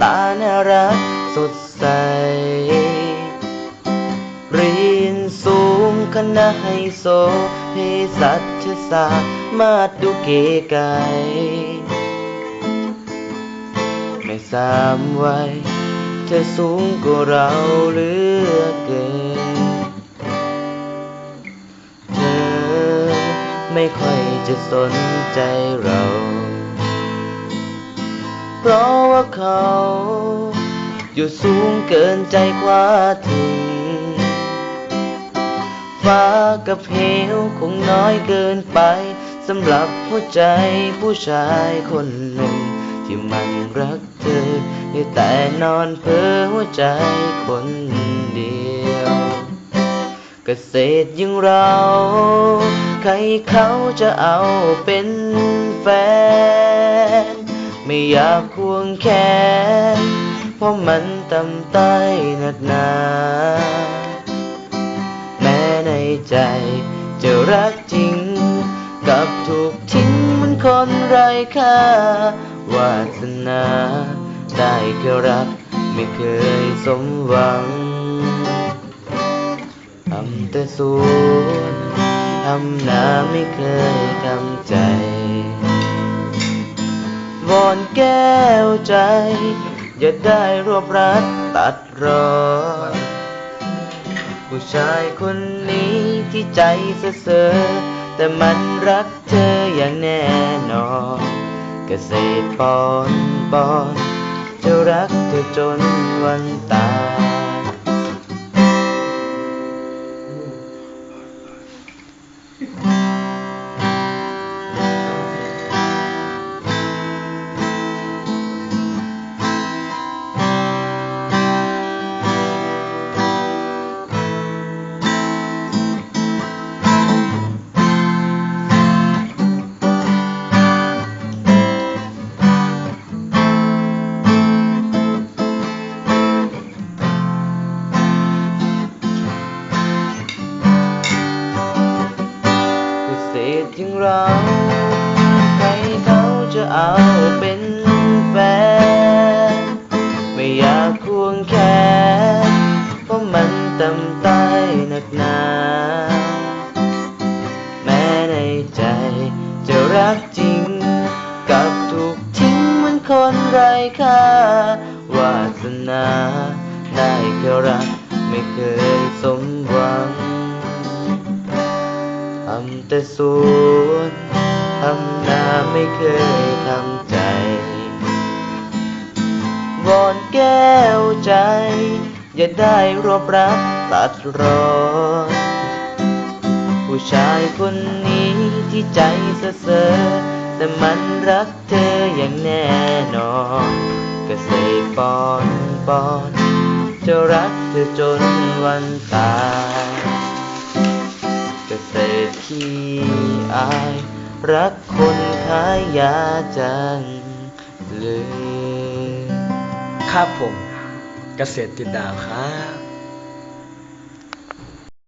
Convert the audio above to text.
ตาน่ารักสดใส เรียนสูงคณะไฮโซเภสัชศาสตร์มาดูเก๋ไก่ไม่สามวัยเธอสูงกว่าเราเหลือเกิน เธอไม่ค่อยจะสนใจเรา เพราะว่าเขา อยู่สูงเกินใจคว้าถึง ฟ้ากับเหวคงน้อยเกินไปสำหรับหัวใจผู้ชายคนหนึ่ง ที่มันรักเธอแต่นอนเพ้อหัวใจคนเดียวเกษตรยังเรา ใครเขาจะเอาเป็นแฟน ไม่อยากควงแขน เพราะมันต่ำต้หนักหนา แม้ในใจจะรักจริง กับถูกทิ้งเหมันคนไร้ค่าวาสนาได้แค่รักไม่เคยสมหวังทำแต่สวนทำนาไม่เคยทำใจ วอนแก้วใจ อย่าได้รวบรัดตัดรอน ผู้ชายคนนี้ที่ใจเซ่อเซ่อแต่มันรักเธออย่างแน่นอนเกษตรปอนปอนจะรักเธอจนวันตาย ษอย่างเราใครเขาจะเอาเป็นแฟน ไม่อยากควงแขนเพราะมันตำใต้หนักหนา แม้ในใจจะรักจริง กับถูกทิ้งเหมือนคนไร้ค่าวาสนาได้แค่รักไม่เคยสมหวังำแต่สวนทำนาไม่เคยทำใจ วอนแก้วใจ อย่าได้รวบรัดตัดรอนผู้ชายคนนี้ที่ใจเซ่อแต่มันรักเธออย่างแน่นอนเกษตรปอนปอนจะรักเธอจนวันตาย อาย รักคนขายยาจังเลย ครับผม เกษตรติดดาวครับ